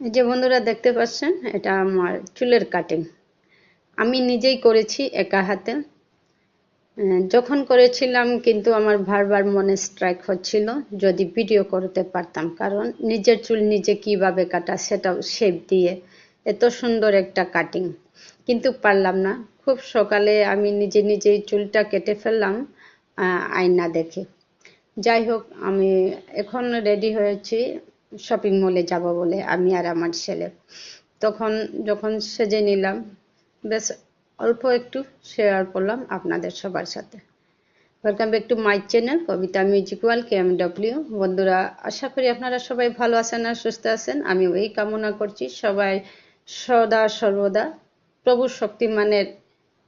এই যে বন্ধুরা দেখতে পাচ্ছেন, এটা আমার চুলের কাটিং আমি নিজেই করেছি একা হাতে। যখন করেছিলাম কিন্তু আমার বারবার মনে স্ট্রাইক হচ্ছিল, যদি ভিডিও করতে পারতাম। কারণ নিজের চুল নিজে কীভাবে কাটা সেটাও শেপ দিয়ে এত সুন্দর একটা কাটিং কিন্তু পারলাম না। খুব সকালে আমি নিজে নিজেই চুলটা কেটে ফেললাম আয়না দেখে। যাই হোক, আমি এখন রেডি হয়েছি। শপিং মলে যাব বলে আমি আর আমার ছেলে। তখন যখন সেজে নিলাম, বেশ অল্প একটু শেয়ার করলাম আপনাদের সবার সাথে। Welcome back to my channel Kobita musical K M W বন্ধুরা, আশা করি আপনারা সবাই ভালো আছেন আর সুস্থ আছেন। আমি এই কামনা করছি সবাই সদা সর্বদা প্রভু শক্তিমানের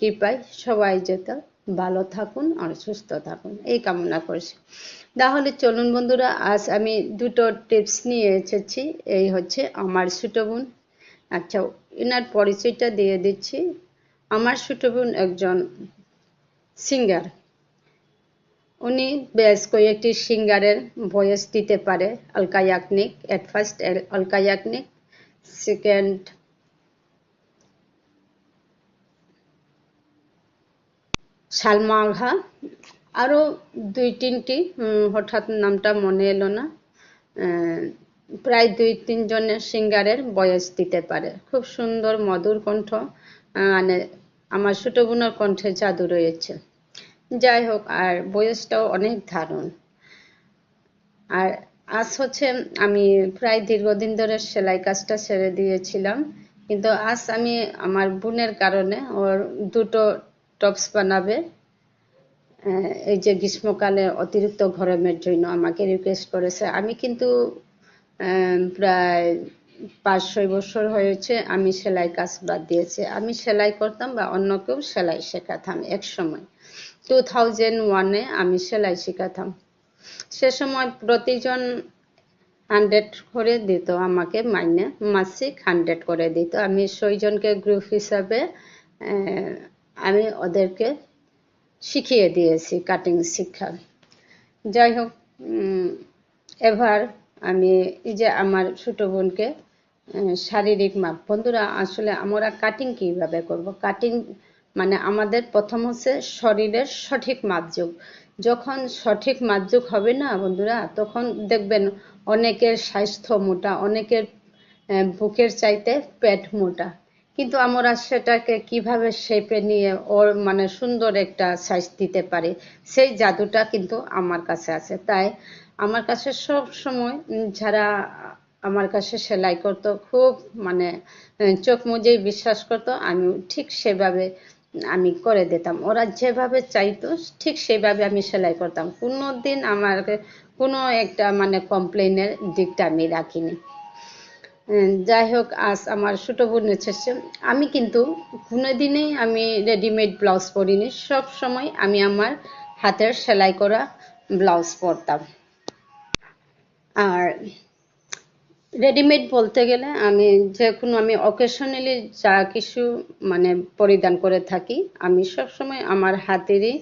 কৃপায় সবাই যেতে। ভালো থাকুন আর সুস্থ থাকুন। এই কামনা করছি। তাহলে চলুন বন্ধুরা, আজ আমি দুটো টিপস নিয়ে এসেছি। এই হচ্ছে আমার ছোটো বোন। আচ্ছা এনার পরিচয়টা দিয়ে দিচ্ছি। আমার ছোটো বোন একজন সিঙ্গার উনি বেশ কয়েকটি সিঙ্গারের ভয়েস দিতে পারে Alka Yagnik at first Alka Yagnik second Salma Agha আরও দুই তিনটি হঠাৎ নামটা মনে এলো না। প্রায় দুই তিনজনের সিঙ্গারের বয়স দিতে পারে। খুব সুন্দর, মধুর কণ্ঠ। মানে আমার ছোট বোনের কণ্ঠে জাদু রয়েছে। যাই হোক, আর বয়সটাও অনেক দারুণ। আর আজ হচ্ছে আমি প্রায় দীর্ঘদিন ধরে সেলাই কাজটা ছেড়ে দিয়েছিলাম। কিন্তু আজ আমি আমার বোনের কারণে ওর দুটো টপস বানাবে। এই যে গ্রীষ্মকালে অতিরিক্ত গরমের জন্য আমাকে রিকোয়েস্ট করেছে। আমি কিন্তু প্রায় পাঁচ, ছয় বছর হয়েছে আমি সেলাই কাজ বাদ দিয়েছি। আমি সেলাই করতাম বা অন্য কেউ সেলাই শেখাতাম এক সময় টু থাউজেন্ড ওয়ানে আমি সেলাই শেখাতাম। সে সময় প্রতিজন হান্ড্রেড করে দিত, আমাকে মাইনে মাসিক হান্ড্রেড করে দিত। আমি ছয়জনকে গ্রুপ হিসাবে আমি ওদেরকে শিখিয়ে দিয়েছি কাটিং শিক্ষা। যাই হোক এবার আমি এই যে আমার ছোট বোনকে শারীরিক মাপ। বন্ধুরা, আসলে আমরা কাটিং কীভাবে করব? কাটিং মানে আমাদের প্রথম হচ্ছে শরীরের সঠিক মাপযোগ। যখন সঠিক মাপযোগ হবে না বন্ধুরা, তখন দেখবেন অনেকের স্বাস্থ্য মোটা, অনেকের বুকের চাইতে পেট মোটা। কিন্তু আমরা সেটাকে কীভাবে শেপে নিয়ে ওর মানে সুন্দর একটা সাইজ দিতে পারি, সেই জাদুটা কিন্তু আমার কাছে আছে। তাই আমার কাছে সব সময় যারা আমার কাছে সেলাই করতো, খুব মানে চোখ মুজেই বিশ্বাস করতো, আমি ঠিক সেভাবে, আমি করে দিতাম। ওরা যেভাবে চাইতো, ঠিক সেভাবে আমি সেলাই করতাম। কোনো দিন আমার কোনো একটা মানে কমপ্লেনের দিকটা আমি রাখিনি। যাই হোক, আজ আমার ছোট বোন এসেছে। আমি কিন্তু কোনোদিনই আমি রেডিমেড ব্লাউজ পরিনি। সব সময় আমি আমার হাতের সেলাই করা ব্লাউজ পরতাম। আর রেডিমেড বলতে গেলে আমি যে কোনো, আমি অকেশনালি যা কিছু মানে পরিধান করে থাকি, আমি সব সময় আমার হাতেরই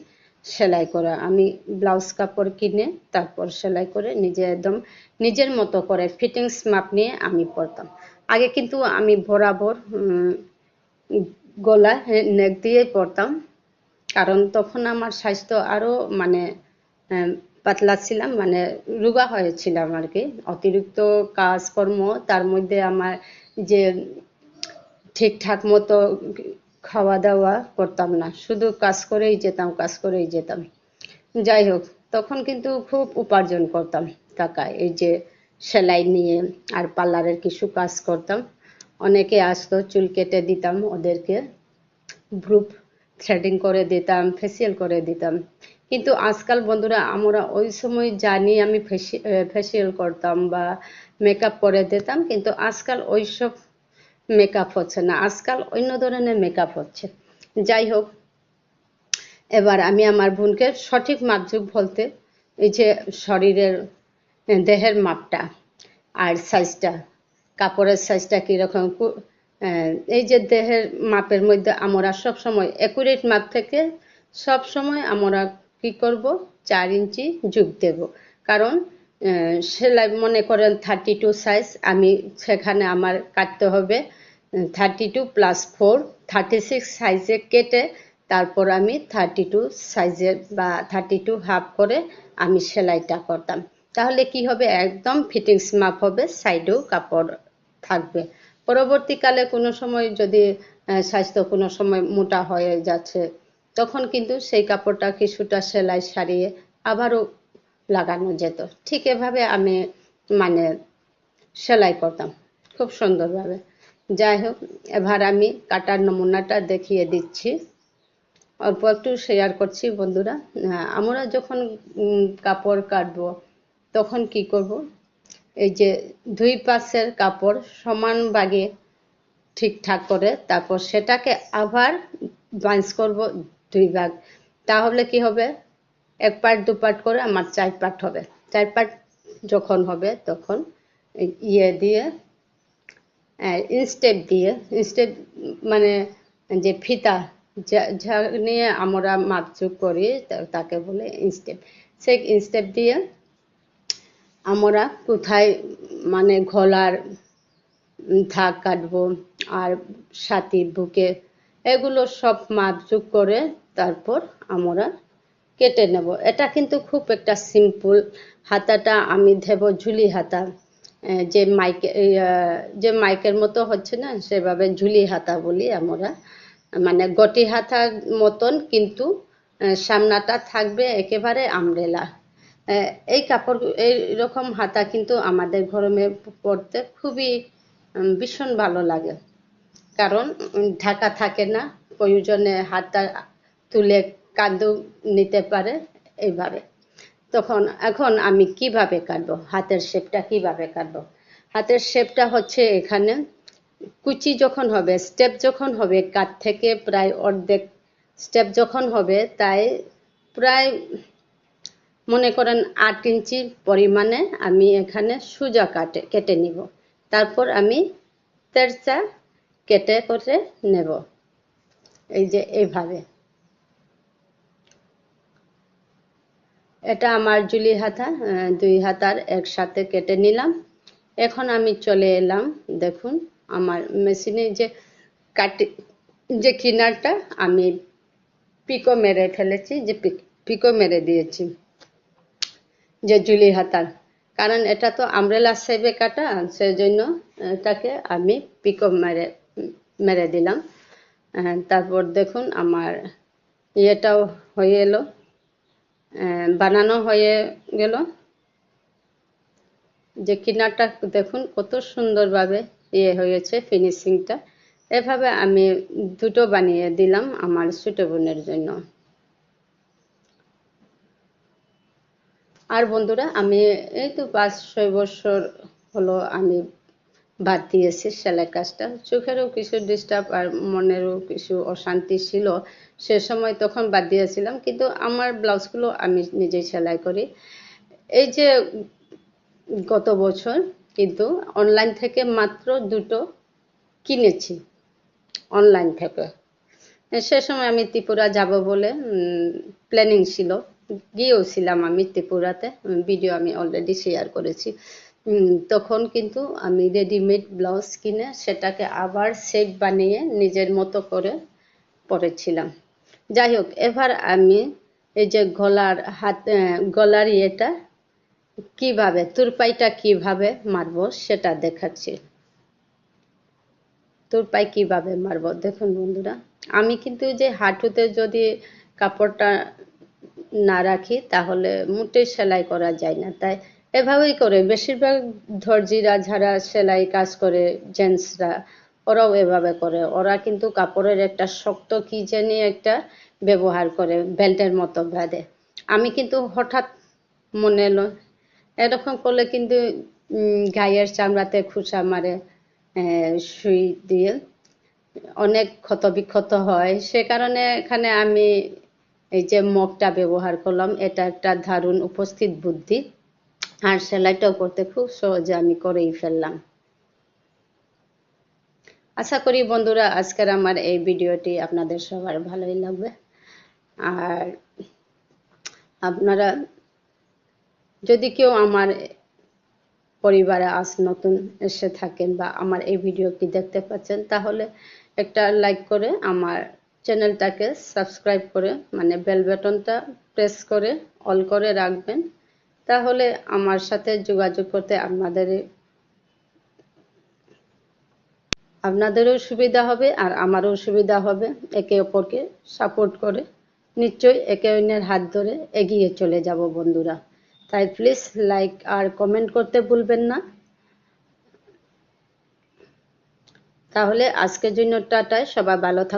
সেলাই করা, আমি ব্লাউজ কাপড় কিনে তারপর সেলাই করে নিজে একদম নিজের মতো করে ফিটিংস মাপ নিয়ে আমি পরতাম। আগে কিন্তু আমি বরাবর গলা নেক দিয়ে পরতাম, কারণ তখন আমার স্বাস্থ্য আরও মানে পাতলা ছিলাম মানে রোগা হয়েছিলাম আর কি। অতিরিক্ত কাজকর্ম, তার মধ্যে আমার যে ঠিকঠাক মতো খাওয়া দাওয়া করতাম না। শুধু কাজ করেই যেতাম, কাজ করেই যেতাম। যাই হোক, তখন কিন্তু খুব উপার্জন করতাম টাকা এই যে সেলাই নিয়ে আর পার্লারের কিছু কাজ করতাম। অনেকে আসতো, চুল কেটে দিতাম ওদেরকে। গ্রুপ থ্রেডিং করে দিতাম ফেসিয়াল করে দিতাম। কিন্তু আজকাল বন্ধুরা, আমরা ওই সময় জানি আমি ফেসিয়াল করতাম বা মেকআপ করে দিতাম, কিন্তু আজকাল ওইসব মেকআপ হচ্ছে না। আজকাল অন্য ধরনের মেকআপ হচ্ছে। যাই হোক, এবার আমি আমার বোনকে সঠিক মাপযোগ বলতে এই যে শরীরের দেহের মাপটা আর সাইজটা কাপড়ের সাইজটা কীরকম এই যে দেহের মাপের মধ্যে আমরা সব সময় একুরেট মাপ থেকে সব সময় আমরা কি করব? চার ইঞ্চি যোগ দেব। কারণ সেলাই মনে করেন থার্টি টু সাইজ আমি সেখানে আমার কাটতে হবে। Thirty two plus four thirty six সাইজে কেটে তারপর আমি থার্টি টু সাইজের বা থার্টি টু হাফ করে আমি সেলাইটা করতাম। তাহলে কি হবে? একদম ফিটিংস মাপ হবে সাইডেও কাপড় থাকবে। পরবর্তীকালে কোনো সময় যদি স্বাস্থ্য কোনো সময় মোটা হয়ে যাচ্ছে, তখন কিন্তু সেই কাপড়টা কিছুটা সেলাই সারিয়ে আবারও লাগানো যেত। ঠিক এভাবে আমি মানে সেলাই করতাম। খুব সুন্দরভাবে। যাই হোক, এবার আমি কাটার নমুনাটা দেখিয়ে দিচ্ছি। অল্প একটু শেয়ার করছি, বন্ধুরা। আমরা যখন কাপড় কাটবো, তখন কি করব? এই যে দুই পাশের কাপড় সমান ভাগে ঠিকঠাক করে, তারপর সেটাকে আবার বাঞ্চ করব দুই ভাগ। তাহলে কি হবে? এক পার্ট দু পার্ট করে আমার চার পার্ট হবে। চার পার্ট যখন হবে, তখন ইয়ে দিয়ে ইনস্টেপ দিয়ে ইনস্টেপ মানে যে ফিতা, যা নিয়ে আমরা মাপচুপ করি তাকে বলে ইনস্টেপ সেই ইনস্টেপ দিয়ে আমরা কোথায় মানে ঘোলার থাক কাটবো আর সাথীর বুকে, এগুলো সব মাপঝুপ করে তারপর আমরা কেটে নেব। এটা কিন্তু খুব একটা সিম্পল হাতাটা আমি দেব ঝুলি হাতা। যে মাইকে যে মাইকের মতো হচ্ছে না, সেভাবে ঝুলি হাতা বলি আমরা। মানে গটি হাতার মতন কিন্তু সামনাটা থাকবে একেবারে আমরেলা। এই কাপড়, এই রকম হাতা কিন্তু আমাদের গরমে পরতে খুবই ভীষণ ভালো লাগে। কারণ ঢাকা থাকে না, প্রয়োজনে হাতটা তুলে কাঁদু নিতে পারে এইভাবে। তখন এখন আমি কীভাবে কাটবো? হাতের শেপটা কীভাবে কাটবো? হাতের শেপটা হচ্ছে এখানে। কুচি যখন হবে স্টেপ যখন হবে কাত থেকে প্রায় অর্ধেক স্টেপ যখন হবে, তাই প্রায় মনে করেন আট ইঞ্চি পরিমাণে আমি এখানে সোজা কাটে, কেটে নিব। তারপর আমি তেরচা কেটে করে নেব। এই যে এইভাবে এটা আমার জুলি হাতা দুই হাতার একসাথে কেটে নিলাম। এখন আমি চলে এলাম, দেখুন, আমার মেশিনে যে কাটি, যে কিনারটা আমি পিকো মেরে ফেলেছি, যে পিক- মেরে দিয়েছি, যে জুলি হাতার। কারণ এটা তো আমরেলা সেবে কাটা, সেজন্য এটাকে আমি পিকো মেরে মেরে দিলাম। তারপর দেখুন, আমার ইয়েটাও হয়ে এলো। বানানো হয়ে গেল। যে কিনারটা দেখুন, কত সুন্দরভাবে ইয়ে হয়েছে ফিনিশিংটা এভাবে আমি দুটো বানিয়ে দিলাম আমার ছোট বোনের জন্য। আর বন্ধুরা, আমি এই তো পাঁচ ছয় বছর হলো আমি বাদ দিয়েছি সেলাই কাজটা। চোখেরও কিছু ডিস্টার্ব আর মনেরও কিছু অশান্তি ছিল। সে সময় তখন বাদ দিয়েছিলাম, কিন্তু আমার ব্লাউজগুলো আমি নিজেই সেলাই করি। এই যে গত বছর কিন্তু অনলাইন থেকে মাত্র দুটো কিনেছি অনলাইন থেকে। সে সময় আমি ত্রিপুরা যাব বলে প্ল্যানিং ছিল। গিয়েও ছিলাম আমি ত্রিপুরাতে, ভিডিও আমি অলরেডি শেয়ার করেছি। তখন কিন্তু আমি রেডিমেড ব্লাউজ কিনে সেটাকে আবার সেট বানিয়ে নিজের মতো করে পরেছিলাম। যাই হোক, এবার আমি এই যে গলার হাত গলার ইয়েটা কীভাবে, তুরপাইটা কীভাবে মারবো সেটা দেখাচ্ছি। তুরপাই কীভাবে মারবো, দেখুন বন্ধুরা, আমি কিন্তু যে হাঁটুতে যদি কাপড়টা না রাখি তাহলে মোটেই সেলাই করা যায় না। তাই এভাবেই করে। বেশিরভাগ দর্জিরা যারা সেলাই কাজ করে, জেন্টসরা, ওরাও এভাবে করে। ওরা কিন্তু কাপড়ের একটা শক্ত কি জানি একটা ব্যবহার করে, বেল্টের মতো বাঁধে। আমি কিন্তু হঠাৎ মনে এলো, এরকম করলে কিন্তু গায়ের চামড়াতে খুসা মারে সুই দিয়ে। অনেক ক্ষত বিক্ষত হয়। সে কারণে এখানে আমি এই যে মগটা ব্যবহার করলাম, এটা একটা দারুণ উপস্থিত বুদ্ধি। আর সেলাইটাও করতে খুব সহজে আমি করেই ফেললাম। আশা করি বন্ধুরা, আজকের আমার এই ভিডিওটি আপনাদের সবার ভালোই লাগবে। আর আপনারা, যদি কেউ আমার পরিবারে আজ নতুন এসে থাকেন বা আমার এই ভিডিওটি দেখতে পাচ্ছেন, তাহলে একটা লাইক করে আমার চ্যানেলটাকে সাবস্ক্রাইব করে মানে বেল বাটনটা প্রেস করে, অল করে রাখবেন। তাহলে আমার সাথে যোগাযোগ করতে আপনাদের আপনাদেরও সুবিধা হবে আর আমারও সুবিধা হবে একে অপরকে সাপোর্ট করে। নিশ্চয়ই একে অন্যের হাত ধরে এগিয়ে চলে যাব বন্ধুরা। তাই প্লিজ লাইক আর কমেন্ট করতে ভুলবেন না। তাহলে আজকের জন্য টাটায় সবাই ভালো থাকুন